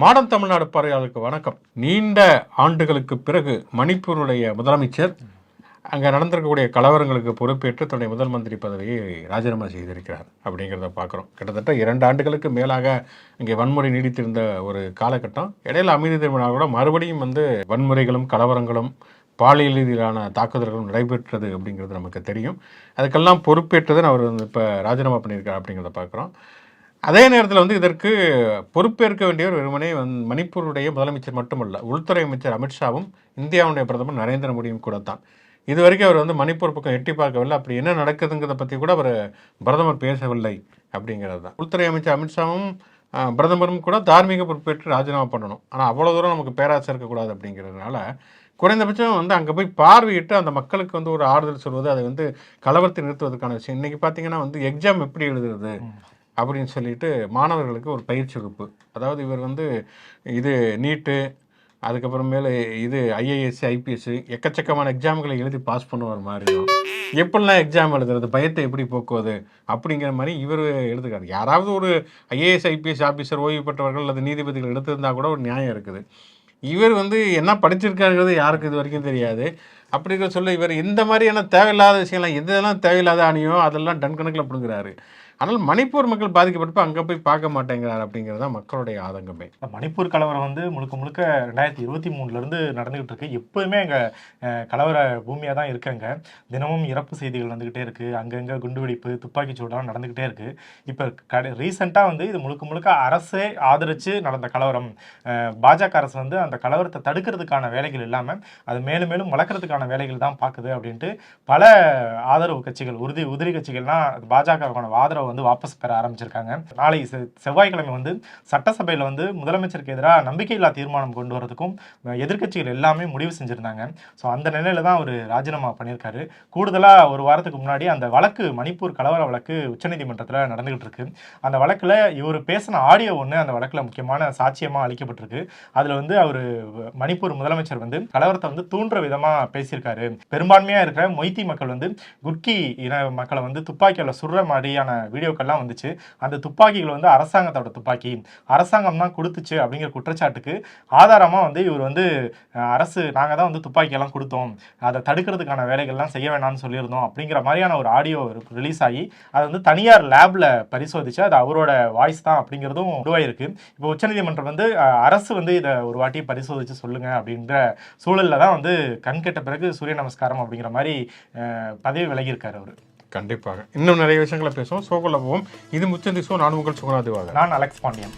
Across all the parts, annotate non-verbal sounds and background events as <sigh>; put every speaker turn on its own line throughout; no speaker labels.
Modern Tamil Nadu பார்வையாளருக்கு வணக்கம். நீண்ட ஆண்டுகளுக்கு பிறகு மணிப்பூருடைய முதலமைச்சர் அங்கே நடந்திருக்கக்கூடிய கலவரங்களுக்கு பொறுப்பேற்று தன்னுடைய முதல் மந்திரி பதவியை ராஜினாமா செய்திருக்கிறார் அப்படிங்கிறத பார்க்குறோம். கிட்டத்தட்ட இரண்டு ஆண்டுகளுக்கு மேலாக இங்கே வன்முறை நீடித்திருந்த ஒரு காலகட்டம். இடையில அமைதி திரும்பினால் கூட மறுபடியும் வந்து வன்முறைகளும் கலவரங்களும் பாலியல் ரீதியிலான தாக்குதல்களும் நடைபெற்றது அப்படிங்கிறது நமக்கு தெரியும். அதுக்கெல்லாம் பொறுப்பேற்றதுன்னு அவர் வந்து இப்போ ராஜினாமா பண்ணியிருக்கார் அப்படிங்கிறத பார்க்குறோம். அதே நேரத்தில் வந்து இதற்கு பொறுப்பேற்க வேண்டியவர் வெறுமனே வந்து மணிப்பூருடைய முதலமைச்சர் மட்டுமல்ல உள்துறை அமைச்சர் அமித்ஷாவும் இந்தியாவுடைய பிரதமர் நரேந்திர மோடியும் கூட தான் இது வரைக்கும் அவர் வந்து மணிப்பூர் பக்கம் எட்டி பார்க்கவில்லை. அப்படி என்ன நடக்குதுங்கிறத பற்றி கூட அவர் பிரதமர் பேசவில்லை அப்படிங்கிறது தான். உள்துறை அமைச்சர் அமித்ஷாவும் பிரதமரும் கூட தார்மீக பொறுப்பேற்று ராஜினாமா பண்ணணும். ஆனால் அவ்வளோ தூரம் நமக்கு பேராசை இருக்கக்கூடாது அப்படிங்கிறதுனால குறைந்தபட்சம் வந்து அங்கே போய் பார்வையிட்டு அந்த மக்களுக்கு வந்து ஒரு ஆறுதல் சொல்வது அதை வந்து கலவரத்தை நிறுத்துவதற்கான விஷயம். இன்றைக்கி பார்த்தீங்கன்னா வந்து எக்ஸாம் எப்படி எழுதுறது? அப்படின்னு சொல்லிட்டு மாணவர்களுக்கு ஒரு பயிற்சி வகுப்பு. அதாவது இவர் வந்து இது நீட்டு அதுக்கப்புறமேல இது ஐஏஎஸ்சி ஐபிஎஸ் எக்கச்சக்கமான எக்ஸாம்களை எழுதி பாஸ் பண்ணுவார் மாதிரி எப்படிலாம் எக்ஸாம் எழுதுறது பயத்தை எப்படி போக்குவது அப்படிங்கிற மாதிரி இவர் எழுதுக்காரு யாராவது ஒரு ஐஏஎஸ் ஐபிஎஸ் ஆஃபீஸர் ஓய்வு பெற்றவர்கள் அல்லது நீதிபதிகள் எடுத்திருந்தால் கூட ஒரு நியாயம் இருக்குது. இவர் வந்து என்ன படிச்சிருக்காருங்கிறது யாருக்கு இது வரைக்கும் தெரியாது. அப்படிங்கிற சொல்ல இவர் இந்த மாதிரியான தேவையில்லாத விஷயம்லாம் எதெல்லாம் தேவையில்லாத அணியோ அதெல்லாம் டன் கணக்கில் பிடுங்குறாரு. ஆனால் மணிப்பூர் மக்கள் பாதிக்கப்பட்டப்ப அங்கே போய் பார்க்க மாட்டேங்கிறார் அப்படிங்கிறது தான் மக்களுடைய ஆதங்கமே.
மணிப்பூர் கலவரம் வந்து முழுக்க முழுக்க ரெண்டாயிரத்தி இருபத்தி மூணுலேருந்து நடந்துகிட்டு இருக்கு. எப்போதுமே அங்கே கலவர பூமியாக தான் இருக்காங்க. தினமும் இறப்பு செய்திகள் வந்துக்கிட்டே இருக்கு. அங்கங்கே குண்டுவெடிப்பு துப்பாக்கி சூடெல்லாம் நடந்துக்கிட்டே இருக்கு. இப்போ கடை ரீசெண்டாக வந்து இது முழுக்க முழுக்க அரசே ஆதரித்து நடந்த கலவரம். பாஜக அரசு வந்து அந்த கலவரத்தை தடுக்கிறதுக்கான வேலைகள் இல்லாமல் அது மேலும் மேலும் வளர்க்குறதுக்கான வேலைகள் தான் பார்க்குது அப்படின்ட்டு பல ஆதரவு கட்சிகள் உறுதி உதிரி கட்சிகள்லாம் பாஜகவுக்கான ஆதரவு வந்து வாபஸ் பெற ஆரம்பிச்சிருக்காங்க. நாளை செவ்வாய்க்கிழமை வந்து சட்டசபையில் வந்து முதலமைச்சருக்கு எதிராக நம்பிக்கையில்லா தீர்மானம் கொண்டு வரதுக்கும் எதிர்கட்சிகள் எதிர்க்கட்சிகள் எல்லாமே முடிவு செஞ்சுருந்தாங்க. ஸோ அந்த நிலையில தான் அவர் ராஜினாமா பண்ணியிருக்காரு. கூடுதலாக ஒரு வாரத்துக்கு முன்னாடி அந்த வழக்கு மணிப்பூர் கலவர வழக்கு உச்சநீதிமன்றத்தில் நடந்துகிட்டு இருக்கு. அந்த வழக்கில் இவர் பேசின ஆடியோ ஒன்று அந்த வழக்கில் முக்கியமான சாட்சியமாக அளிக்கப்பட்டிருக்கு. அதில் வந்து அவர் மணிப்பூர் முதலமைச்சர் வந்து கலவரத்தை வந்து தூண்டுற விதமாக பேசியிருக்காரு. பெரும்பான்மையாக இருக்கிற மொய்த்தி மக்கள் வந்து குட்கி இன மக்களை வந்து துப்பாக்கியால் சுடுற மாதிரியான வீடியோக்கள்லாம் வந்துச்சு. அந்த துப்பாக்கிகள் வந்து அரசாங்கத்தோட துப்பாக்கி. அரசாங்கம் தான் கொடுத்துச்சு அப்படிங்கிற குற்றச்சாட்டுக்கு ஆதாரமாக வந்து இவர் வந்து அரசு நாங்கள் தான் வந்து துப்பாக்கியெல்லாம் கொடுத்தோம். அதை தடுக்கிறதுக்கான வேலைகள்லாம் செய்ய வேணாம்னு சொல்லியிருந்தோம் அப்படிங்கிற மாதிரியான ஒரு ஆடியோ ரிலீஸ் ஆகி அதை வந்து தனியார் லேபில் பரிசோதிச்சு அது அவரோட வாய்ஸ் தான் அப்படிங்கிறதும் உருவாயிருக்கு. இப்போ உச்சநீதிமன்றம் வந்து அரசு வந்து இதை ஒரு வாட்டி பரிசோதித்து சொல்லுங்க அப்படின்ற சூழலில் தான் வந்து கண் கெட்ட பிறகு சூரிய நமஸ்காரம் அப்படிங்கிற மாதிரி பதவி விலகியிருக்காரு அவர்.
கண்டிப்பாக இன்னும் நிறைய விஷயங்களை பேசுவோம் சோகுல போவோம் இது முச்சந்தி சோ நான் உங்கள் சுகநாதிவாக
நான் அலெக்ஸ் பாண்டியன்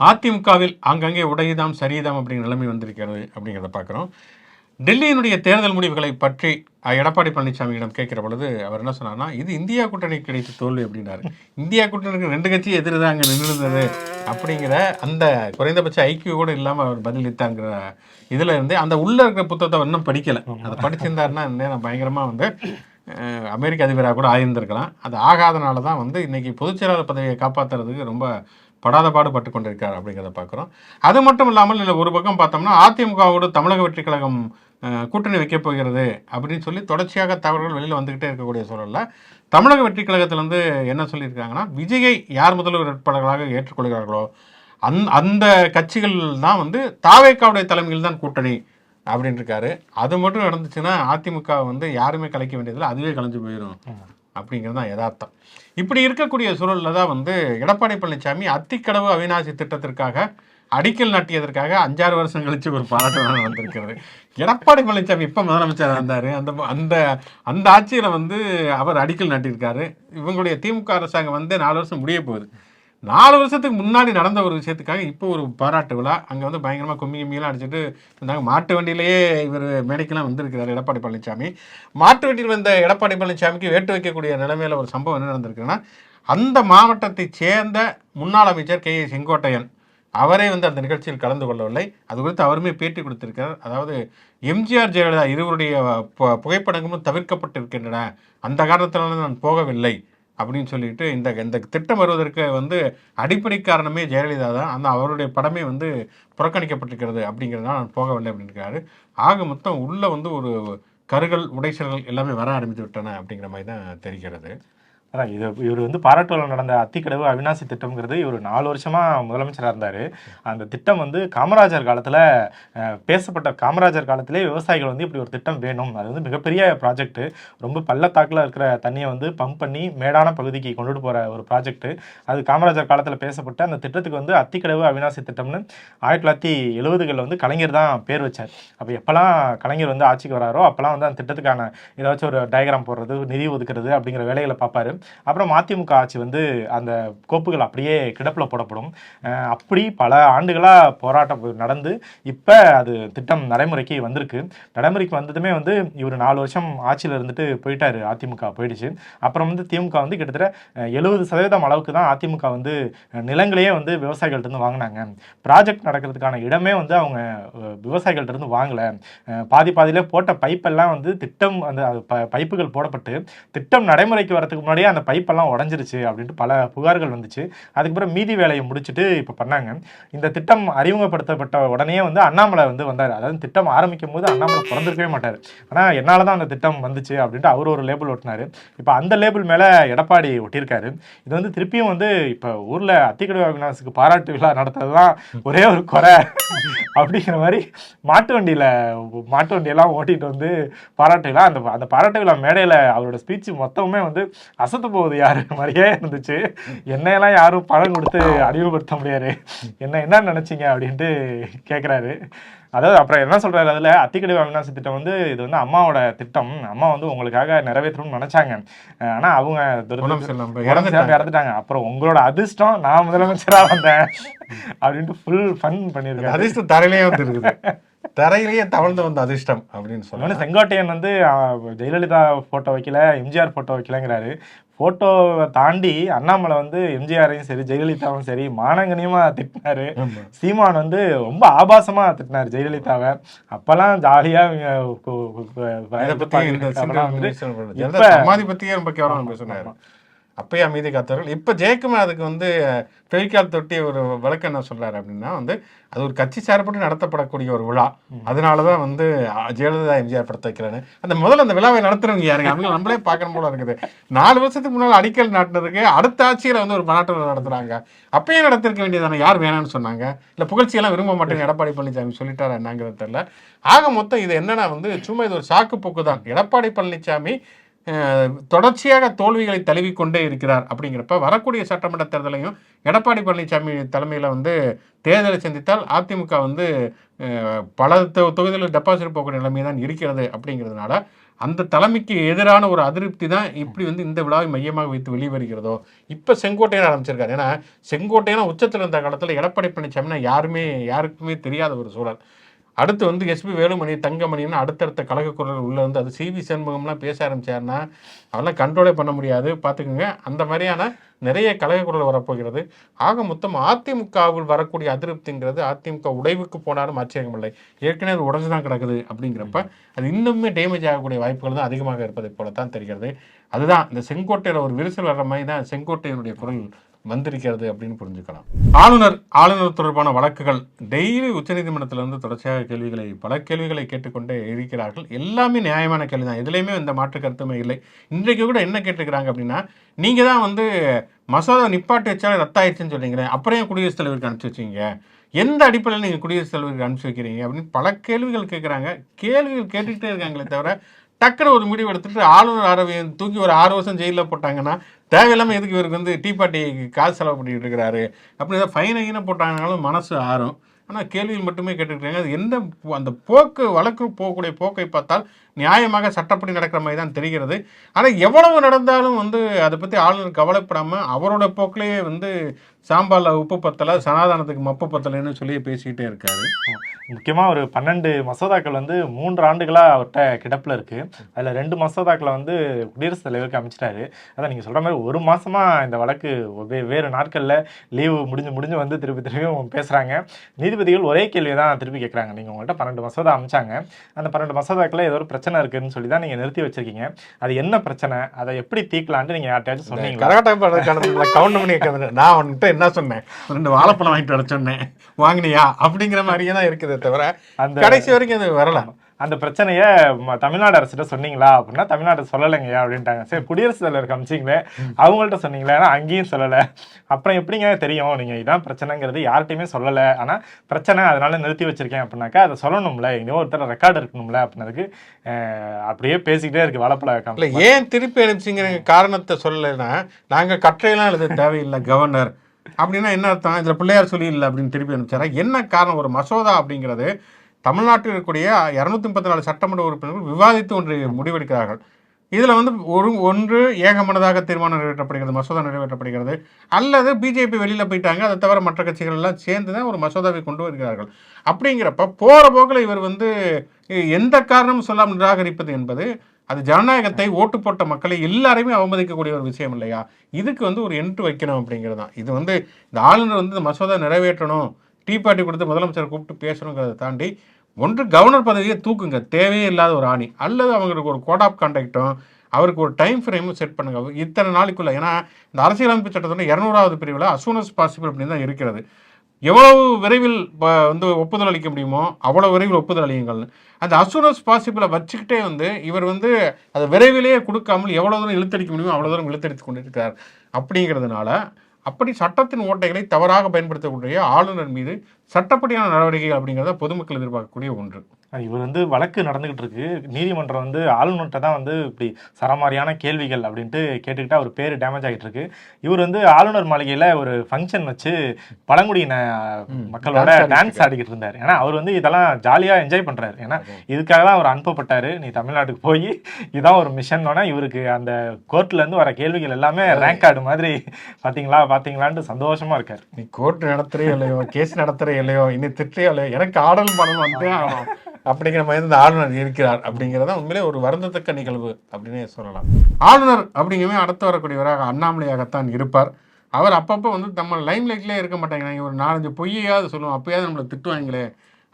அதிமுகவில் அங்கங்கே உடையதாம் சரிதாம் அப்படிங்கிற நிலைமை வந்திருக்கிறது அப்படிங்கிறத பார்க்குறோம் டெல்லியினுடைய தேர்தல் முடிவுகளை பற்றி எடப்பாடி பழனிசாமியிடம் கேட்கிற பொழுது அவர் என்ன சொன்னார்னா இது இந்தியா கூட்டணி கிடைத்த தோல்வி அப்படின்னாரு. இந்தியா கூட்டணிக்கு ரெண்டு கட்சி எதிர்தான் அங்கே நின்றுருந்தது அப்படிங்கிற அந்த குறைந்தபட்ச ஐக்கிய கூட இல்லாமல் அவர் பதிலளித்தாங்கிற இதில் இருந்து அந்த உள்ள இருக்கிற புத்தகத்தை இன்னும் படிக்கலை. அதை படிச்சிருந்தாருன்னா நான் பயங்கரமாக வந்து அமெரிக்க அதிபராக கூட ஆயிருந்திருக்கலாம். அது ஆகாதனால தான் வந்து இன்னைக்கு பொதுச்செயலாளர் பதவியை காப்பாற்றுறதுக்கு ரொம்ப படாத பாடுபட்டு கொண்டிருக்கார் அப்படிங்கிறத பார்க்குறோம் அது மட்டும் இல்லாமல் இல்லை ஒரு பக்கம் பார்த்தோம்னா அதிமுகவோடு தமிழக வெற்றி கழகம் கூட்டணி வைக்கப் போகிறது அப்படின்னு சொல்லி தொடர்ச்சியாக தகவல்கள் வெளியில் வந்துக்கிட்டே இருக்கக்கூடிய சூழலில் தமிழக வெற்றி கழகத்திலேருந்து என்ன சொல்லியிருக்காங்கன்னா விஜயை யார் முதல்வர் வேட்பாளர்களாக ஏற்றுக்கொள்கிறார்களோ அந் அந்த கட்சிகள் தான் வந்து தாவேக்காவுடைய தலைமையில் தான் கூட்டணி அப்படின்னு இருக்காரு. அது மட்டும் நடந்துச்சுன்னா அதிமுக வந்து யாருமே கலைக்க வேண்டியதில்லை அதுவே கலைஞ்சு போயிடும் அப்படிங்கிறது தான் யதார்த்தம். இப்படி இருக்கக்கூடிய சூழலில் தான் வந்து எடப்பாடி பழனிசாமி அத்திக்கடவு அவிநாசி திட்டத்திற்காக அடிக்கல் நாட்டியதற்காக அஞ்சாறு வருஷம் கழிச்சு ஒரு பாராட்டு வந்திருக்கிறது. எடப்பாடி பழனிசாமி இப்போ முதலமைச்சராக இருந்தார். அந்த அந்த அந்த ஆட்சியில் வந்து அவர் அடிக்கல் நாட்டியிருக்காரு. இவங்களுடைய திமுக அரசாங்கம் வந்து நாலு வருஷம் முடிய போகுது. நாலு வருஷத்துக்கு முன்னாடி நடந்த ஒரு விஷயத்துக்காக இப்போ ஒரு பாராட்டு விழா. அங்கே வந்து பயங்கரமாக கும்மி கும்மியெல்லாம் அடிச்சுட்டு இருந்தாங்க. மாட்டு வண்டியிலேயே இவர் மேடைக்கெல்லாம் வந்திருக்கிறார் எடப்பாடி பழனிசாமி. மாட்டு வண்டியில் வந்த எடப்பாடி பழனிசாமிக்கு வேட்டு வைக்கக்கூடிய நிலைமையில் ஒரு சம்பவம் என்ன நடந்திருக்குன்னா அந்த மாவட்டத்தைச் சேர்ந்த முன்னாள் அமைச்சர் கே செங்கோட்டையன் அவரே வந்து அந்த நிகழ்ச்சியில் கலந்து கொள்ளவில்லை. அது குறித்து அவருமே பேட்டி கொடுத்திருக்கிறார். அதாவது எம்ஜிஆர் ஜெயலலிதா இருவருடைய பு- புகைப்படங்களும் தவிர்க்கப்பட்டிருக்கின்றன. அந்த காரணத்தினால நான் போகவில்லை அப்படின்னு சொல்லிட்டு இந்த இந்த திட்டம் வருவதற்கு வந்து அடிப்படை காரணமே ஜெயலலிதா தான். அந்த அவருடைய படமே வந்து புறக்கணிக்கப்பட்டிருக்கிறது அப்படிங்கிறதுனால நான் போகவில்லை அப்படின்னு இருக்காரு. ஆக மொத்தம் உள்ளே வந்து ஒரு கருகள் உடைசல்கள் எல்லாமே வர ஆரம்பித்து விட்டன அப்படிங்கிற மாதிரி தான் தெரிகிறது.
அதான் இது இவர் வந்து பாராட்டுவில் நடந்த அத்திக்கடவு அவினாசி திட்டம்ங்கிறது இவர் நாலு வருஷமாக முதலமைச்சராக இருந்தார். அந்த திட்டம் வந்து காமராஜர் காலத்தில் பேசப்பட்ட காமராஜர் காலத்திலே விவசாயிகள் வந்து இப்படி ஒரு திட்டம் வேணும். அது வந்து மிகப்பெரிய ப்ராஜெக்ட்டு ரொம்ப பள்ளத்தாக்கில் இருக்கிற தண்ணியை வந்து பம்ப் பண்ணி மேடான பகுதிக்கு கொண்டுட்டு போகிற ஒரு ப்ராஜெக்ட்டு அது காமராஜர் காலத்தில் பேசப்பட்ட அந்த திட்டத்துக்கு வந்து அத்திக்கடவு அவினாசி திட்டம்னு ஆயிரத்தி தொள்ளாயிரத்தி எழுபதுகளில் வந்து கலைஞர் தான் பேர் வச்சார். அப்போ எப்போல்லாம் கலைஞர் வந்து ஆட்சிக்கு வராரோ அப்போல்லாம் வந்து அந்த திட்டத்துக்கான ஏதாச்சும் ஒரு டயக்ராம் போடுறது நிதி ஒதுக்குறது அப்படிங்கிற வேலைகளை பார்ப்பாரு. அப்புறம் மதிமுக ஆட்சி வந்து அந்த கோப்புகள் அப்படியே கிடப்பில் போடப்படும். அப்படி பல ஆண்டுகளாக போராட்டம் நடந்து இப்போ அது திட்டம் நடைமுறைக்கு வந்திருக்கு. நடைமுறைக்கு வந்ததுமே வந்து இவர் நாலு வருஷம் ஆட்சியில் இருந்துட்டு போயிட்டாரு அதிமுக போயிடுச்சு. அப்புறம் வந்து திமுக வந்து கிட்டத்தட்ட எழுபது சதவீதம் அளவுக்கு தான் அதிமுக வந்து நிலங்களையே வந்து விவசாயிகள்ட்டருந்து வாங்கினாங்க. ப்ராஜெக்ட் நடக்கிறதுக்கான இடமே வந்து அவங்க அஹ், விவசாயிகள்ட்ட இருந்து பாதி பாதியிலே போட்ட பைப்பெல்லாம் வந்து திட்டம் அந்த அது ப- பைப்புகள் போடப்பட்டு திட்டம் நடைமுறைக்கு வரதுக்கு முன்னாடியே அந்த பைப்பெல்லாம் உடஞ்சிருச்சு அப்படின்ட்டு பல புகார்கள் வந்துச்சு. அதுக்கப்புறம் மீதி வேலையை முடிச்சுட்டு இப்போ பண்ணாங்க. இந்த திட்டம் அறிமுகப்படுத்தப்பட்ட உடனே வந்து அண்ணாமலை வந்து வந்தார். அதாவது திட்டம் ஆரம்பிக்கும் போது அண்ணாமலை பிறந்திருக்கவே மாட்டார். ஆனால் என்னால் தான் அந்த திட்டம் வந்துச்சு அப்படின்ட்டு அவர் ஒரு லேபிள் ஒட்டினார். இப்போ அந்த லேபிள் மேலே எடப்பாடி ஒட்டியிருக்காரு. இது வந்து திருப்பியும் வந்து இப்போ ஊரில் அத்திக்கடை அவினாசுக்கு பாராட்டு விழா நடத்துறது தான் ஒரே ஒரு குறை அப்படிங்கிற மாதிரி மாட்டு வண்டியில் மாட்டு வண்டியெல்லாம் ஓட்டிகிட்டு வந்து பாராட்டு விழா அந்த அந்த பாராட்டு விழா மேடையில் அவரோட ஸ்பீச் மொத்தமுமே வந்து அசத்து போகுது யாரு? <laughs> மாதிரியே இருந்துச்சு. என்னையெல்லாம் யாரும் பணம் கொடுத்து அறிமுகப்படுத்த முடியாது. என்ன என்ன நினைச்சீங்க அப்படின்ட்டு கேட்குறாரு அதாவது அப்புறம் என்ன சொல்றாரு அதுல? அத்திக்கடை அவினாசி திட்டம் வந்து இது வந்து அம்மாவோட திட்டம். அம்மா வந்து உங்களுக்காக நிறைவேற்றணும்னு நினைச்சாங்க. ஆனா அவங்க
இறந்துட்டாங்க.
அப்புறம் உங்களோட அதிர்ஷ்டம் நான் முதலமைச்சரா வந்தேன். அப்படின்ட்டு ஃபுல் ஃபன் பண்ணியிருக்காரு
அதிர்ஷ்டம் தரையிலேயே வந்து இருக்குது <laughs> தரையிலேயே தவழ்ந்து வந்த அதிர்ஷ்டம் அப்படின்னு சொல்லுவாங்க
செங்கோட்டையன் வந்து ஜெயலலிதா போட்டோ வைக்கல எம்ஜிஆர் போட்டோ வைக்கலங்கிறாரு. போட்டோவை தாண்டி அண்ணாமலை வந்து எம்ஜிஆரையும் சரி ஜெயலலிதாவும் சரி மானங்கனியமா திட்டினாரு. சீமான் வந்து ரொம்ப ஆபாசமா திட்டினாரு ஜெயலலிதாவை. அப்பெல்லாம் ஜாலியா
பத்தியே ரொம்ப கேவலம் பேசுனாரு. அப்பயே அமைதி காத்தவர்கள். இப்ப ஜெயக்குமார் அதுக்கு வந்து பெவிக்கால் தொட்டி ஒரு விளக்கம் என்ன சொல்றாரு அப்படின்னா வந்து அது ஒரு கட்சி சார்பட்டு நடத்தப்படக்கூடிய ஒரு விழா. அதனாலதான் வந்து அ, ஜெயலலிதா எம்ஜிஆர் படத்தை வைக்கிறேன்னு அந்த முதல்ல அந்த விழாவை நடத்துறவங்க யாருங்க? அவங்க நம்மளே பார்க்கணும் போல இருக்குது. நாலு வருஷத்துக்கு முன்னால் அடிக்கல் நாட்டினதுக்கு அடுத்த ஆட்சியில வந்து ஒரு மாநாட்டு விழா நடத்துறாங்க. அப்பயே நடத்திருக்க வேண்டியதானே? யார் வேணாம்னு சொன்னாங்க. இல்ல புகழ்ச்சியெல்லாம் விரும்ப மாட்டேன்னு எடப்பாடி பழனிசாமி சொல்லிட்டாரா என்னங்கிறது தெரியல. ஆக மொத்தம் இது என்னன்னா வந்து சும்மா இது ஒரு சாக்கு போக்கு தான் எடப்பாடி பழனிசாமி தொடர்ச்சியாக தோல்விகளை தழுவிக்கொண்டே இருக்கிறார் அப்படிங்கிறப்ப வரக்கூடிய சட்டமன்ற தேர்தலையும் எடப்பாடி பழனிசாமி தலைமையில் வந்து தேர்தலை சந்தித்தால் அதிமுக வந்து பல தொ- தொகுதிகளில் டெபாசிட் போகக்கூடிய நிலைமை தான் இருக்கிறது அப்படிங்கிறதுனால அந்த தலைமைக்கு எதிரான ஒரு அதிருப்தி தான் இப்படி வந்து இந்த விழாவை மையமாக வைத்து வெளிவருகிறதோ. இப்போ செங்கோட்டையன் ஆரம்பிச்சிருக்காரு. ஏன்னா செங்கோட்டையன் உச்சத்தில் இருந்த காலத்தில் எடப்பாடி பழனிசாமினா யாருமே யாருக்குமே தெரியாத ஒரு சூழல். அடுத்து வந்து எஸ்பி வேலுமணி தங்கமணின்னு அடுத்தடுத்த கழக குரல் உள்ள வந்து அது சிவி சண்முகம்லாம் பேச ஆரம்பிச்சாருன்னா அவெல்லாம் கண்ட்ரோலே பண்ண முடியாது. பார்த்துக்கோங்க. அந்த மாதிரியான நிறைய கழக குரல் வரப்போகிறது. ஆக மொத்தம் அதிமுகவில் வரக்கூடிய அதிருப்திங்கிறது அதிமுக உடைவுக்கு போனாலும் ஆச்சரியமில்லை ஏற்கனவே அது உடஞ்சு தான் கிடக்குது அப்படிங்கிறப்ப அது இன்னுமே டேமேஜ் ஆகக்கூடிய வாய்ப்புகள் தான் அதிகமாக இருப்பதை போல தான் தெரிகிறது. அதுதான் இந்த செங்கோட்டையில் ஒரு விரிசல் வர்ற மாதிரி தான் செங்கோட்டையினுடைய குரல் வந்திருக்கிறது அப்படின்னு புரிஞ்சுக்கலாம். ஆளுநர் ஆளுநர் தொடர்பான வழக்குகள் டெய்லி உச்சநீதிமன்றத்திலிருந்து தொடர்ச்சியாக கேள்விகளை பல கேள்விகளை கேட்டுக்கொண்டே இருக்கிறார்கள். எல்லாமே நியாயமான கேள்வி தான் எதுலேயுமே எந்த மாற்று கருத்துமே இல்லை. இன்றைக்கு கூட என்ன கேட்டுக்கிறாங்க அப்படின்னா நீங்கள் தான் வந்து மசோதா நிப்பாட்டு வச்சாலும் ரத்தாயிடுச்சுன்னு சொல்கிறீங்களே அப்புறம் ஏன் குடியரசுத் தலைவருக்கு அனுப்பிச்சு வச்சீங்க? எந்த அடிப்படையில் நீங்கள் குடியரசுத் தலைவருக்கு அனுப்பிச்சு வைக்கிறீங்க அப்படின்னு பல கேள்விகள் கேட்குறாங்க கேள்விகள் கேட்டுக்கிட்டே இருக்காங்களே தவிர டக்குனு ஒரு முடிவு எடுத்துட்டு ஆளுநர் அரவிந்த் தூக்கி ஒரு ஆறு வருஷம் ஜெயிலில் போட்டாங்கன்னா தேவையில்லாமல் எதுக்கு இவருக்கு வந்து டீ பார்ட்டிக்கு காசு செலவு பண்ணிட்டு இருக்கிறாரு? அப்படி ஏதாவது ஃபைனை கீனை போட்டாங்கனாலும் மனசு ஆறும். ஆனால் கேள்வியில் மட்டுமே கேட்டுருக்காங்க அது எந்த அந்த போக்கு வழக்கு போகக்கூடிய போக்கை பார்த்தால் நியாயமாக சட்டப்படி நடக்கிற மாதிரி தான் தெரிகிறது. ஆனால் எவ்வளவு நடந்தாலும் வந்து அதை பற்றி ஆளுநர் கவலைப்படாமல் அவரோட போக்கிலேயே வந்து சாம்பாரில் உப்பு பத்தலை சனாதானத்துக்கு மப்பு பத்தலைன்னு சொல்லி பேசிக்கிட்டே இருக்காரு.
முக்கியமாக ஒரு பன்னெண்டு மசோதாக்கள் வந்து மூன்று ஆண்டுகளாக அவர்கிட்ட கிடப்பில் இருக்கு. அதில் ரெண்டு மசோதாக்களை வந்து குடியரசுத் தலைவருக்கு அமைச்சிட்டாரு. அதான் நீங்கள் சொல்கிற மாதிரி ஒரு மாதமாக இந்த வழக்கு வே- வேறு நாட்களில் லீவு முடிஞ்சு முடிஞ்சு வந்து திருப்பி திருப்பியும் பேசுகிறாங்க நீதிபதிகள் ஒரே கேள்வியை தான் திருப்பி கேட்குறாங்க நீங்கள் உங்கள்கிட்ட பன்னெண்டு மசோதா அமைச்சாங்க. அந்த பன்னெண்டு மசோதாக்கள் ஏதோ ஒரு பிரச்சனை இருக்குன்னு சொல்லி தான் நீங்க நிறுத்தி வச்சிருக்கீங்க. அது என்ன பிரச்சனை? அதை எப்படி தீர்க்கலான்ட்டு நீங்க யார்கிட்டயாச்சும் சொன்னீங்களா?
கரகாட்டம் கவுண்ட் பண்ணி நான் அவன்கிட்ட என்ன சொன்னேன்? ரெண்டு வாழைப்பழம் வாங்கிட்டு வர சொன்னேன். வாங்கினியா? அப்படிங்கிற மாதிரியே தான் இருக்குதே தவிர
அந்த
கடைசி வரைக்கும் அது வரல.
அந்த பிரச்சனையை தமிழ்நாடு அரசிட்ட சொன்னீங்களா அப்படின்னா தமிழ்நாடு சொல்லலைங்கய்யா அப்படின்ட்டாங்க. சரி குடியரசுத் தலைவர் காமிச்சிங்களே அவங்கள்ட்ட சொன்னீங்களே ஆனா அங்கேயும் சொல்லலை. அப்புறம் எப்படிங்க தெரியும்? நீங்க இதான் பிரச்சனைங்கிறது யார்கிட்டயுமே சொல்லலை. ஆனா பிரச்சனை அதனால நிறுத்தி வச்சிருக்கேன் அப்படின்னாக்கா அதை சொல்லணும்ல. எங்கேயோ ஒருத்தர் ரெக்கார்டு இருக்கணும்ல அப்படின்னதுக்கு அப்படியே பேசிக்கிட்டே இருக்கு வாழைப்பழ
இல்ல ஏன் திருப்பி அனுப்பிச்சிங்கிற காரணத்தை சொல்லலைன்னா நாங்க கற்றையெல்லாம் எழுத தேவையில்லை கவர்னர் அப்படின்னா என்ன அர்த்தம்? இதுல பிள்ளையார் சொல்லி இல்லை அப்படின்னு திருப்பி அனுப்பிச்சாரா? என்ன காரணம்? ஒரு மசோதா அப்படிங்கிறது தமிழ்நாட்டில் இருக்கக்கூடிய இரநூத்தி முப்பத்தி நாலு சட்டமன்ற உறுப்பினர்கள் விவாதித்து ஒன்று முடிவெடுக்கிறார்கள். இதில் வந்து ஒரு ஒன்று ஏகமனதாக தீர்மானம் நிறைவேற்றப்படுகிறது மசோதா நிறைவேற்றப்படுகிறது. அல்லது பிஜேபி வெளியில் போயிட்டாங்க அதை தவிர மற்ற கட்சிகள் எல்லாம் சேர்ந்து தான் ஒரு மசோதாவை கொண்டு வருகிறார்கள். அப்படிங்கிறப்ப போகிற போக்கில் இவர் வந்து எந்த காரணமும் சொல்லாமல் நிராகரிப்பது என்பது அது ஜனநாயகத்தை ஓட்டு போட்ட மக்களை எல்லாரையுமே அவமதிக்கக்கூடிய ஒரு விஷயம் இல்லையா? இதுக்கு வந்து ஒரு எண்டு வைக்கணும் அப்படிங்கிறது தான் இது வந்து இந்த ஆளுநர் வந்து இந்த மசோதா நிறைவேற்றணும் டீ பார்ட்டி கொடுத்து முதலமைச்சர் கூப்பிட்டு பேசணுங்கிறத தாண்டி ஒன்று கவர்னர் பதவியை தூக்குங்க. தேவையே இல்லாத ஒரு ஆணி. அல்லது அவங்களுக்கு ஒரு கோட் ஆஃப் கண்டக்டும் அவருக்கு ஒரு டைம் ஃப்ரேமும் செட் பண்ணுங்க. இத்தனை நாளைக்குள்ள ஏன்னா இந்த அரசியலமைப்பு சட்டத்தோட இரநூறாவது பிரிவில் அசூனஸ் பாசிபிள் அப்படின்னு தான் இருக்கிறது. எவ்வளவு விரைவில் வந்து ஒப்புதல் அளிக்க முடியுமோ அவ்வளோ விரைவில் ஒப்புதல் அளியுங்கள்னு. அந்த அசூனஸ் பாசிபிளை வச்சுக்கிட்டே வந்து இவர் வந்து அதை விரைவிலேயே கொடுக்காமல் எவ்வளோ தூரம் இழுத்தடிக்க முடியுமோ அவ்வளோ தூரம் இழுத்தடித்து கொண்டிருக்கிறார். அப்படிங்கிறதுனால அப்படி சட்டத்தின் ஓட்டைகளை தவறாக பயன்படுத்தக்கூடிய ஆளுநர் மீது சட்டப்படியான நடவடிக்கைகள் அப்படிங்கிறத பொதுமக்கள் எதிர்பார்க்கக்கூடிய ஒன்று.
இவர் வந்து வழக்கு நடந்துகிட்டு இருக்கு. நீதிமன்றம் வந்து ஆளுநர்கிட்ட தான் வந்து இப்படி சரமாரியான கேள்விகள் அப்படின்ட்டு கேட்டுக்கிட்டு அவர் பேர் டேமேஜ் ஆகிட்டு இருக்கு. இவர் வந்து ஆளுநர் மாளிகையில ஒரு ஃபங்க்ஷன் வச்சு பழங்குடியின மக்களோட டான்ஸ் ஆடிக்கிட்டு இருந்தார். ஏன்னா அவர் வந்து இதெல்லாம் ஜாலியா என்ஜாய் பண்றாரு. ஏன்னா இதுக்காக தான் அவர் அனுப்பப்பட்டாரு. நீ தமிழ்நாட்டுக்கு போய் இதான் ஒரு மிஷன்னோன்னா இவருக்கு அந்த கோர்ட்ல இருந்து வர கேள்விகள் எல்லாமே ரேங்க் கார்டு மாதிரி பாத்தீங்களா? பாத்தீங்களான்ட்டு சந்தோஷமா இருக்காரு.
நீ கோர்ட் நடத்துறே இல்லையோ கேஸ் நடத்துறே இல்லையோ இன்னும் திட்டே இல்லையோ எனக்கு ஆடல் பணம் வந்தே அப்படிங்கிற மாதிரி இந்த ஆளுநர் இருக்கிறார் அப்படிங்கிறத உண்மையிலே ஒரு வருந்தத்தக்க நிகழ்வு அப்படின்னே சொல்லலாம். ஆளுநர் அப்படிங்கிறவே அடுத்து வரக்கூடியவராக அண்ணாமலையாகத்தான் இருப்பார். அவர் அப்பப்போ வந்து நம்ம லைம் லைட்லேயே இருக்க மாட்டாங்க. ஒரு நாலஞ்சு பொய்யாவது சொல்லுவோம். அப்பயாவது நம்மளை திட்டுவாங்களே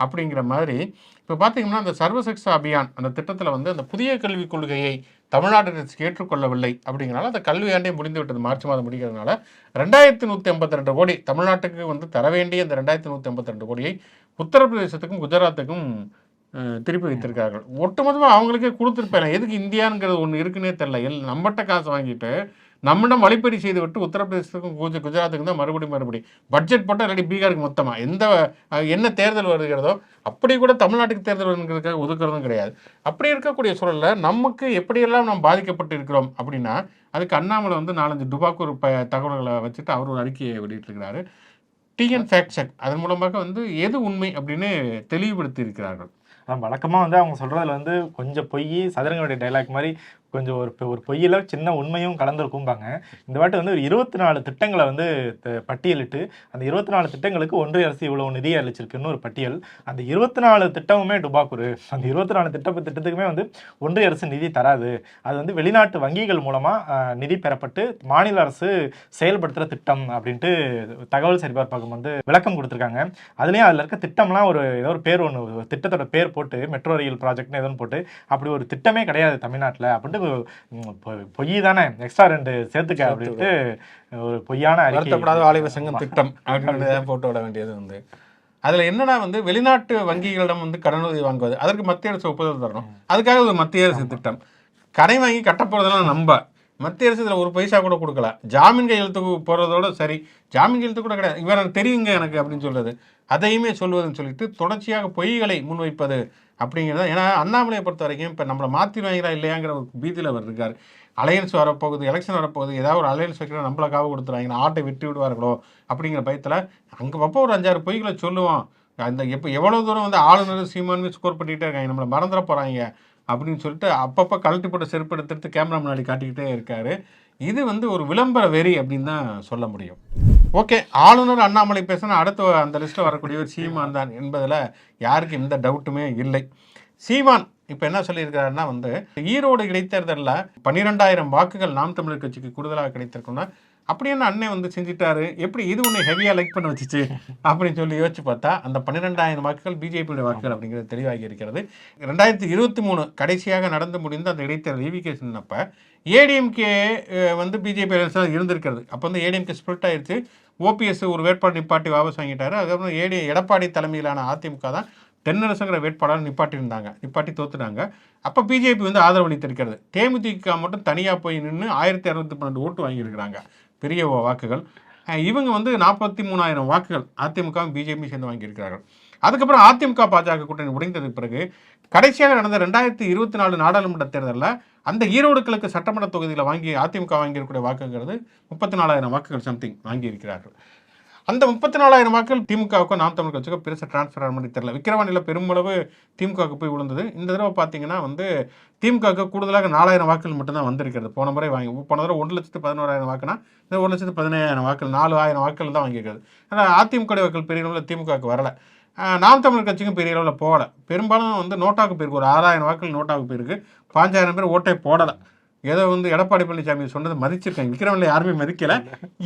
அப்படிங்கிற மாதிரி. இப்போ பார்த்தீங்கன்னா அந்த சர்வசிக்ஷா அபியான் அந்த திட்டத்தில் வந்து அந்த புதிய கல்விக் கொள்கையை தமிழ்நாடு அரசு ஏற்றுக்கொள்ளவில்லை அப்படிங்கிறனால அந்த கல்வியாண்டே முடிந்து விட்டது. மார்ச் மாதம் முடிக்கிறதுனால ரெண்டாயிரத்தி நூற்றி ஐம்பத்தி ரெண்டு கோடி தமிழ்நாட்டுக்கு வந்து தர வேண்டிய அந்த ரெண்டாயிரத்தி நூற்றி ஐம்பத்தி ரெண்டு கோடியை உத்தரப்பிரதேசத்துக்கும் குஜராத்துக்கும் திருப்பி வைத்திருக்கார்கள். ஒட்டுமொத்தமாக அவங்களுக்கே கொடுத்துருப்பேன் எதுக்கு இந்தியாங்கிறது ஒன்று இருக்குன்னே தெரில எல் நம்மகிட்ட காசு வாங்கிட்டு நம்மிடம் வழிப்பறி செய்து விட்டு உத்தரப்பிரதேசத்துக்கும் குஜ குஜராத்துக்கும் தான் மறுபடி மறுபடி. பட்ஜெட் போட்டால் ரெடி பீகாருக்கு மொத்தமாக எந்த என்ன தேர்தல் வருகிறதோ அப்படி கூட தமிழ்நாட்டுக்கு தேர்தல் வருங்கிறதுக்காக ஒதுக்குறதும் கிடையாது. அப்படி இருக்கக்கூடிய சூழலில் நமக்கு எப்படியெல்லாம் நாம் பாதிக்கப்பட்டு இருக்கிறோம் அப்படின்னா அதுக்கு அண்ணாமலை வந்து நாலஞ்சு டுபாக்கூர் ப தகவல்களை வச்சுட்டு அவர் ஒரு அறிக்கையை வெளியிட்டிருக்கிறாரு. டிஎன் ஃபேக்ட் செக் அதன் மூலமாக வந்து எது உண்மை அப்படின்னு தெளிவுபடுத்தி இருக்கிறார்கள்
வழக்கமாக வந்து அவங்க சொல்கிறதுல வந்து கொஞ்சம் பொய் சதுரங்களுடைய டைலாக் மாதிரி கொஞ்சம் ஒரு பொ- ஒரு பொய்யில் சின்ன உண்மையும் கலந்துருக்கும்பாங்க. இந்த வாட்டி வந்து ஒரு இருபத்தி நாலு திட்டங்களை வந்து த- பட்டியலிட்டு அந்த இருபத்தி நாலு திட்டங்களுக்கு ஒன்றிய அரசு இவ்வளோ நிதி அளிச்சிருக்குன்னு ஒரு பட்டியல். அந்த இருபத்தி நாலு திட்டமுமே டுபாக்குரு அந்த இருபத்தி நாலு திட்ட திட்டத்துக்குமே வந்து ஒன்றிய அரசு நிதி தராது. அது வந்து வெளிநாட்டு வங்கிகள் மூலமாக நிதி பெறப்பட்டு மாநில அரசு செயல்படுத்துகிற திட்டம் அப்படின்ட்டு தகவல் சரிபார்ப்பகம் வந்து விளக்கம் கொடுத்துருக்காங்க. அதுலேயும் அதில் இருக்க திட்டம்லாம் ஒரு ஏதோ ஒரு பேர் ஒன்று திட்டத்தோட பேர் போட்டு மெட்ரோ ரயில் ப்ராஜெக்ட்னு ஏதோ போட்டு அப்படி ஒரு திட்டமே கிடையாது தமிழ்நாட்டில் அப்படின்ட்டு பொய் தானே எக்ஸ்ட்ரா ரெண்டு சேர்த்துக்க அப்படின்ட்டு ஒரு பொய்யான
வருத்தப்படாத வாலிபர் சங்கம் திட்டம் அப்படின்னு போட்டு விட வேண்டியது வந்து. அதில் என்னன்னா வந்து வெளிநாட்டு வங்கிகளிடம் வந்து கடனுதவி வாங்குவது அதற்கு மத்திய அரசு ஒப்புதல் தரணும். அதுக்காக ஒரு மத்திய அரசு திட்டம். கடை வாங்கி கட்ட போகிறதெல்லாம் நம்ப மத்திய அரசு இதில் ஒரு பைசா கூட கொடுக்கல. ஜாமீன் கையெழுத்துக்கு போகிறதோட சரி ஜாமீன் கையெழுத்து கூட கிடையாது. இவர் எனக்கு தெரியுங்க எனக்கு அப்படின்னு சொல்கிறது அதையுமே சொல்வதுன்னு சொல்லிட்டு தொடர்ச்சியாக பொய்களை முன்வைப்பது அப்படிங்கிறத ஏன்னா அண்ணாமலையை பொறுத்த வரைக்கும் இப்போ நம்மளை மாற்றிடுவாங்களா இல்லையாங்கிற ஒரு பீதியில் அவர் இருக்கார். அலையன்ஸ் வரப்போகுது எலெக்ஷன் வரப்போகுது ஏதாவது ஒரு அலையன்ஸ் வைக்கிற நம்மள காவு கொடுத்துருவாங்க ஆட்டை விட்டு விடுவார்களோ அப்படிங்கிற பயத்தில் அங்கே அப்போ ஒரு அஞ்சாறு பொய்களை சொல்லுவோம் அந்த எப்போ எவ்வளோ தூரம் வந்து ஆளுநர் சீமானுமே ஸ்கோர் பண்ணிகிட்டே இருக்காங்க. நம்மளை மறந்துட போகிறாங்க அப்படின்னு சொல்லிட்டு அப்பப்போ கழட்டி போட்ட செருப்பு எடுத்துட்டு கேமரா முன்னாடி காட்டிக்கிட்டே இருக்காரு. இது வந்து ஒரு விளம்பர வெறி அப்படின்னு தான் சொல்ல முடியும். ஓகே ஆளுநர் அண்ணாமலை பேசினா அடுத்து அந்த லிஸ்ட்டில் வரக்கூடியவர் சீமான் தான் என்பதில் யாருக்கும் எந்த டவுட்டுமே இல்லை. சீமான் இப்போ என்ன சொல்லியிருக்கிறாருன்னா வந்து ஈரோடு இடைத்தேர்தலில் பன்னிரெண்டாயிரம் வாக்குகள் நாம் தமிழர் கட்சிக்கு கூடுதலாக கிடைத்திருக்குன்னா அப்படி என்ன அண்ணன் வந்து செஞ்சுட்டாரு? எப்படி இது ஒன்று ஹெவியாக லைக் பண்ண வச்சுச்சு? அப்படின்னு சொல்லி யோசிச்சு பார்த்தா அந்த பன்னிரெண்டாயிரம் வாக்குகள் பிஜேபியோட வாக்குகள் அப்படிங்கிறது தெளிவாகி இருக்கிறது. ரெண்டாயிரத்தி இருபத்தி மூணு கடைசியாக நடந்து முடிந்த அந்த இடைத்தேர்தல் இவிகே அப்போ ஏடிஎம்கே வந்து பிஜேபி இருந்திருக்கிறது. அப்போ வந்து ஏடிஎம்கே ஸ்பிளிட் ஆயிடுச்சு ஓபிஎஸ் ஒரு வேட்பாளர் நிப்பாட்டி வாபஸ் வாங்கிட்டாரு. அதுக்கப்புறம் ஏடி எடப்பாடி தலைமையிலான அதிமுக தான் தென்னரசுங்கிற வேட்பாளர் நிப்பாட்டியிருந்தாங்க. நிப்பாட்டி தோத்துட்டாங்க. அப்போ பிஜேபி வந்து ஆதரவு அளித்திருக்கிறது. தேமுதிக மட்டும் தனியாக போய் நின்று ஆயிரத்தி இரநூத்தி பன்னெண்டு ஓட்டு வாங்கியிருக்கிறாங்க. பெரிய வாக்குகள். இவங்க வந்து நாற்பத்தி மூணாயிரம் வாக்குகள் அதிமுக பிஜேபி சேர்ந்து வாங்கியிருக்கிறார்கள். அதுக்கப்புறம் அதிமுக பாஜக கூட்டணி உடைந்ததுக்கு பிறகு கடைசியாக நடந்த ரெண்டாயிரத்தி இருபத்தி நாலு நாடாளுமன்ற தேர்தலில் அந்த ஈரோடு கிழக்கு சட்டமன்ற தொகுதியில் வாங்கி அதிமுக வாங்கியிருக்கக்கூடிய வாக்குங்கிறது முப்பத்தி நாலாயிரம் வாக்குகள் சம்திங் வாங்கியிருக்கிறார்கள். அந்த முப்பத்தி நாலாயிரம் வாக்குகள் திமுகவுக்கும் நாம் தமிழ் கட்சிக்கும் பெருசாக டிரான்ஸ்ஃபர் ஆன மாதிரி தெரியல. விக்கிரவாணியில் பெருமளவு திமுகவுக்கு போய் விழுந்தது. இந்த தடவை பார்த்தீங்கன்னா வந்து திமுகவுக்கு கூடுதலாக நாலாயிரம் வாக்குகள் மட்டும்தான் வந்திருக்கிறது. போன முறை வாங்கி போன தடவை ஒன்று லட்சத்து பதினோராயிரம் வாக்குனா இந்த ஒரு லட்சத்து பதினேழாயிரம் வாக்குகள் நாலு ஆயிரம் வாக்குகள் தான் வாங்கியிருக்கிறது. ஆனால் அதிமுக வாக்குகள் பெரிய அளவில் திமுகவுக்கு வரலை. நாம் தமிழ் கட்சிக்கும் பெரிய அளவில் போகலை. பெரும்பாலும் வந்து நோட்டாவுக்கு போயிருக்கு. ஒரு ஆறாயிரம் வாக்குகள் நோட்டாவுக்கு போயிருக்கு. பாஞ்சாயிரம் பேர் ஓட்டே போடலை. ஏதோ வந்து எடப்பாடி பழனிசாமி சொன்னதை மதிச்சிருக்காங்க. விக்ரமில் யாருமே மதிக்கலை.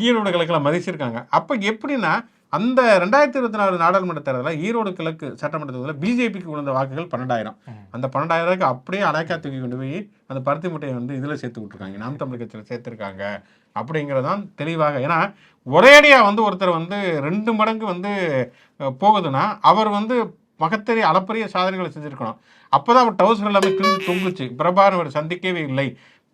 ஈரோடு கிழக்கில் மதிச்சிருக்காங்க. அப்போ எப்படின்னா அந்த ரெண்டாயிரத்தி இருபத்தி நாலு நாடாளுமன்ற தேர்தலில் ஈரோடு கிழக்கு சட்டமன்ற தேர்தலில் பிஜேபிக்கு விழுந்த வாக்குகள் பன்னெண்டாயிரம். அந்த பன்னெண்டாயிரத்துக்கு அப்படியே அலைக்கா தூக்கி கொண்டு போய் அந்த பருத்தி முட்டையை வந்து இதில் சேர்த்து விட்ருக்காங்க நாம் தமிழ் கட்சியில் சேர்த்துருக்காங்க. அப்படிங்கிறதான் தெளிவாக. ஏன்னா ஒரேடியாக வந்து ஒருத்தர் வந்து ரெண்டு மடங்கு வந்து போகுதுன்னா அவர் வந்து மகத்தெரிய அளப்பரிய சாதனைகளை செஞ்சுருக்கணும். அப்போ தான் அவர் டவுசர் எல்லாமே கிழிஞ்சு தொங்குச்சு பிரபாரம் அவர் சந்திக்கவே இல்லை.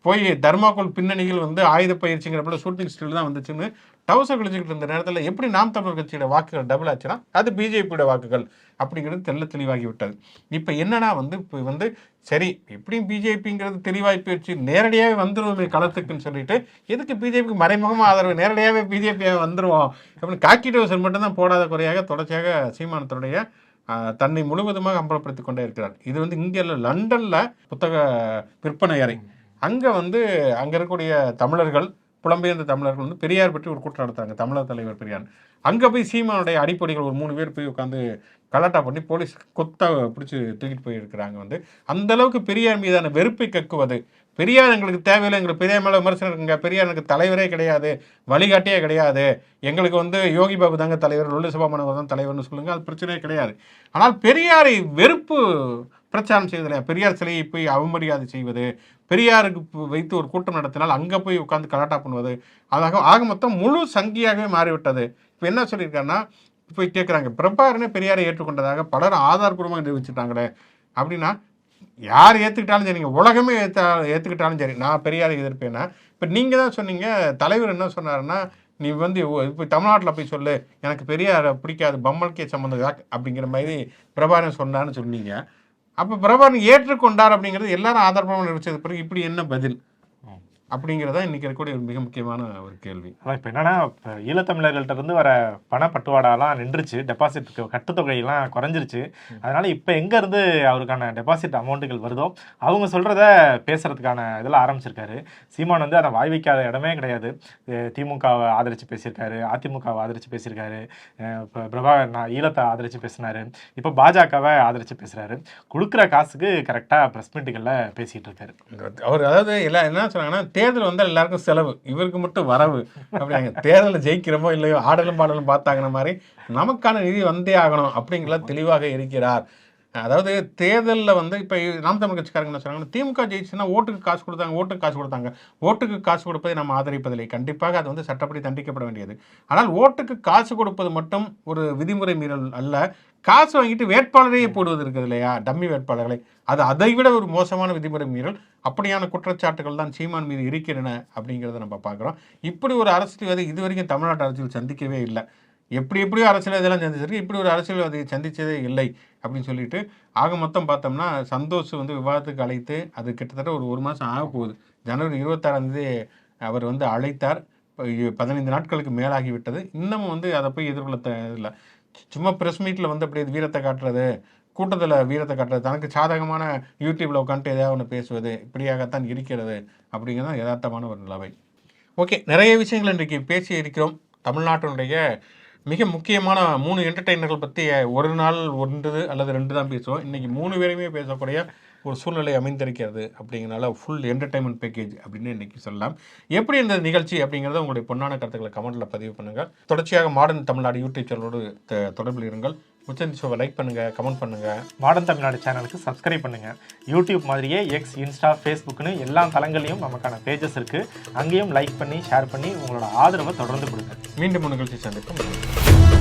போய் தர்மாக்கோல் பின்னணியில் வந்து ஆயுத பயிற்சிங்கிறப்பல ஷூட்டிங் ஸ்டில் தான் வந்துச்சுன்னு டவுசர் கழிச்சுக்கிட்டு இருந்த நேரத்தில் எப்படி நாம் தமிழர் கட்சியோட வாக்குகள் டபுள் ஆச்சுன்னா அது பிஜேபியோட வாக்குகள் அப்படிங்கிறது தெள்ள தெளிவாகி விட்டது இப்போ என்னன்னா வந்து இப்போ வந்து சரி எப்படியும் பிஜேபிங்கிறது தெளிவாய் போயிடுச்சு நேரடியாகவே வந்துருவோமே களத்துக்குன்னு சொல்லிட்டு எதுக்கு பிஜேபிக்கு மறைமுகமாக ஆதரவு நேரடியாகவே பிஜேபியாக வந்துடுவோம் அப்படின்னு காக்கி டவுசர் மட்டும்தான் போடாத குறையாக தொடர்ச்சியாக சீமானத்துடைய தன்னை முழுவதுமாக அம்பலப்படுத்தி கொண்டே இருக்கிறார். இது வந்து இங்கே லண்டனில் புத்தக விற்பனை அறை. அங்கே வந்து அங்கே இருக்கக்கூடிய தமிழர்கள் புலம்பெயர்ந்த தமிழர்கள் வந்து பெரியார் பற்றி ஒரு கூட்டம் நடத்தாங்க தமிழர் தலைவர் பெரியார். அங்கே போய் சீமானுடைய அடிப்படைகள் ஒரு மூணு பேர் போய் உட்காந்து கலாட்டா பண்ணி போலீஸ் கொத்தா பிடிச்சி தூக்கிட்டு போயிருக்கிறாங்க வந்து. அந்த அளவுக்கு பெரியார் மீதான வெறுப்பை கக்குவது. பெரியார் எங்களுக்கு தேவையில்லை எங்களுக்கு பெரியார் மேலே விமர்சனம் இருக்குங்க. பெரியார் எனக்கு தலைவரே கிடையாது வழிகாட்டியே கிடையாது. எங்களுக்கு வந்து யோகி பாபு தாங்க தலைவர் லொல்லு சபாமனவர் தான் தலைவர்னு சொல்லுங்கள் அது பிரச்சனையே கிடையாது. ஆனால் பெரியாரை வெறுப்பு பிரச்சாரம் செய்வதில்லை. பெரியார் சிலையை போய் அவமரியாதை செய்வது பெரியாருக்கு வைத்து ஒரு கூட்டம் நடத்தினால் அங்கே போய் உட்காந்து கலாட்டா பண்ணுவது அதாக ஆக மொத்தம் முழு சங்கியாகவே மாறிவிட்டது. இப்போ என்ன சொல்லியிருக்காருன்னா போய் கேட்குறாங்க பிரபாகரனே பெரியாரை ஏற்றுக்கொண்டதாக பலர் ஆதாரபூர்வமாக நிரூபிச்சிட்டாங்களே அப்படின்னா யார் ஏற்றுக்கிட்டாலும் சரிங்க உலகமே ஏற்றா ஏற்றுக்கிட்டாலும் சரி நான் பெரியாரை எதிர்ப்பேன்னா இப்போ நீங்கள் தான் சொன்னீங்க தலைவர் என்ன சொன்னாருன்னா நீ வந்து இப்போ தமிழ்நாட்டில் போய் சொல்லு எனக்கு பெரியாரை பிடிக்காது பம்மல்கே சம்மந்தம் அப்படிங்கிற மாதிரி பிரபாகரன் சொன்னான்னு சொன்னீங்க. அப்போ பிரபாகரன் ஏற்றுக்கொண்டார் அப்படிங்கிறது எல்லாரும் ஆதரவாக நினைச்சது பிறகு இப்படி என்ன பதில்? அப்படிங்கிறதா இன்னைக்கு இருக்கக்கூடிய ஒரு மிக முக்கியமான ஒரு கேள்வி.
அதான் இப்போ என்னன்னா இப்போ ஈழத்தமிழர்கள்ட்ட இருந்து வர பண பட்டுவாடாலாம் நின்றுச்சு டெபாசிட் கட்டுத்தொகையெல்லாம் குறைஞ்சிருச்சு. அதனால இப்போ எங்க இருந்து அவருக்கான டெபாசிட் அமௌண்ட்டுகள் வருதோ அவங்க சொல்றத பேசுறதுக்கான இதெல்லாம் ஆரம்பிச்சிருக்காரு. சீமான் வந்து அதை வாய் வைக்காத இடமே கிடையாது. திமுகவை ஆதரிச்சு பேசியிருக்காரு அதிமுகவை ஆதரிச்சு பேசியிருக்காரு. இப்போ பிரபாகர் நான் ஈழத்தை ஆதரிச்சு பேசினாரு. இப்போ பாஜகவை ஆதரிச்சு பேசுறாரு. கொடுக்குற காசுக்கு கரெக்டாக ப்ரெஸ் மீட்டுகளில் பேசிட்டு இருக்காரு.
அவர் அதாவது எல்லாம் என்ன சொன்னாங்கன்னா தேர்தல் வந்தால் எல்லாருக்கும் செலவு. இவருக்கு மட்டும் வரவு. அப்படிங்க தேர்தலில் ஜெயிக்கிறோமோ இல்லையோ ஆடலும் பாடலும் பார்த்தாங்கிற மாதிரி நமக்கான நிதி வந்தே ஆகணும் அப்படிங்கிறத தெளிவாக இருக்கிறார். அதாவது தேர்தலில் வந்து இப்போ நாம் தமிழ் கட்சிக்காரங்க என்ன சொன்னாங்கன்னா திமுக ஜெயிச்சுன்னா ஓட்டுக்கு காசு கொடுத்தாங்க ஓட்டுக்கு காசு கொடுத்தாங்க. ஓட்டுக்கு காசு கொடுப்பதை நம்ம ஆதரிப்பதில்லை. கண்டிப்பாக அது வந்து சட்டப்படி தண்டிக்கப்பட வேண்டியது. ஆனால் ஓட்டுக்கு காசு கொடுப்பது மட்டும் ஒரு விதிமுறை மீறல் அல்ல. காசு வாங்கிட்டு வேட்பாளரையே போடுவது இருக்குது இல்லையா? டம்மி வேட்பாளர்களை. அது அதை விட ஒரு மோசமான விதிமுறை மீறல். அப்படியான குற்றச்சாட்டுகள் தான் சீமான் மீது இருக்கின்றன அப்படிங்கிறத நம்ம பார்க்குறோம். இப்படி ஒரு அரசியல்வாதி இது வரைக்கும் தமிழ்நாட்டு அரசியல் சந்திக்கவே இல்லை. எப்படி எப்படியோ அரசியல் இதெல்லாம் சந்திச்சிருக்கு. இப்படி ஒரு அரசியல்வாதியை சந்தித்ததே இல்லை. அப்படின்னு சொல்லிட்டு ஆக மொத்தம் பார்த்தோம்னா சந்தோஷ் வந்து விவாதத்துக்கு அழைத்து அது கிட்டத்தட்ட ஒரு ஒரு மாதம் ஆக போகுது ஜனவரி இருபத்தாறாம் தேதி அவர் வந்து அழைத்தார். பதினைந்து நாட்களுக்கு மேலாகிவிட்டது இன்னமும் வந்து அதை போய் எதிர்கொள்ள இல்லை. சும்மா ப்ரெஸ் மீட்டில் வந்து அப்படியே வீரத்தை காட்டுறது கூட்டத்தில் வீரத்தை காட்டுறது தனக்கு சாதகமான யூடியூப்பில் உட்காந்துட்டு எதாவது ஒன்று பேசுவது இப்படியாகத்தான் இருக்கிறது அப்படிங்கிறது தான் யதார்த்தமான ஒரு நிலவை ஓகே நிறைய விஷயங்கள் இன்றைக்கு பேசி இருக்கிறோம் தமிழ்நாட்டினுடைய மிக முக்கியமான மூணு என்டர்டெய்னர்கள் பற்றி ஒரு நாள் ஒன்று அல்லது ரெண்டு தான் பேசுவோம். இன்றைக்கி மூணு பேருமே பேசக்கூடிய ஒரு சூழ்நிலை அமைந்திருக்கிறது அப்படிங்கிறனால ஃபுல் என்டர்டைன்மெண்ட் பேக்கேஜ் அப்படின்னு இன்றைக்கி சொல்லலாம். எப்படி இந்த நிகழ்ச்சி அப்படிங்கிறத உங்களுடைய பொன்னான கருத்துக்களை கமெண்ட்டில் பதிவு பண்ணுங்கள் தொடர்ச்சியாக மாடர்ன் தமிழ்நாடு யூடியூப் சேனலோடு த- தொடர்பில் இருங்கள். முச்சந்தி ஷோவை லைக் பண்ணுங்கள் கமெண்ட் பண்ணுங்கள்
மாடர்ன் தமிழ்நாடு சேனலுக்கு சப்ஸ்கிரைப் பண்ணுங்க. யூடியூப் மாதிரியே எக்ஸ் இன்ஸ்டா ஃபேஸ்புக்னு எல்லா தளங்களையும் நமக்கான பேஜஸ் இருக்கு. அங்கேயும் லைக் பண்ணி ஷேர் பண்ணி உங்களோட ஆதரவை தொடர்ந்து கொடுங்க.
மீண்டும் நிகழ்ச்சி சந்திப்போம்.